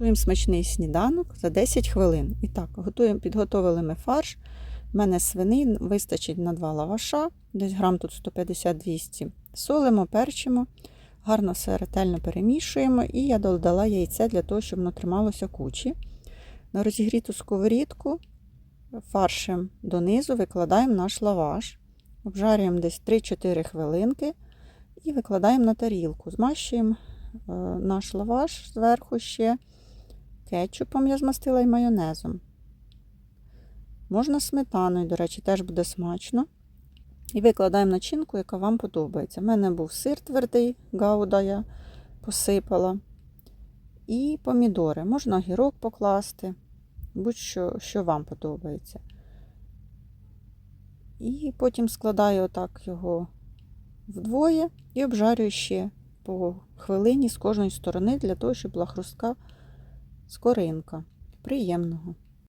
Готуємо смачний сніданок за 10 хвилин. І так, готуємо, підготовили ми фарш. У мене свинин вистачить на два лаваша, десь грам тут 150-200. Солимо, перчимо, гарно все ретельно перемішуємо. І я додала яйце для того, щоб воно трималося кучі. На розігріту сковорідку фаршем донизу викладаємо наш лаваш. Обжарюємо десь 3-4 хвилинки і викладаємо на тарілку. Змащуємо е, наш лаваш зверху ще кетчупом я змастила і майонезом. Можна сметаною, до речі, теж буде смачно. І викладаємо начинку, яка вам подобається. У мене був сир твердий, гауда я посипала. І помідори. Можна огірок покласти, будь-що що вам подобається. І потім складаю отак його вдвоє і обжарюю ще по хвилині з кожної сторони для того, щоб була хрустка скоринка. Приємного.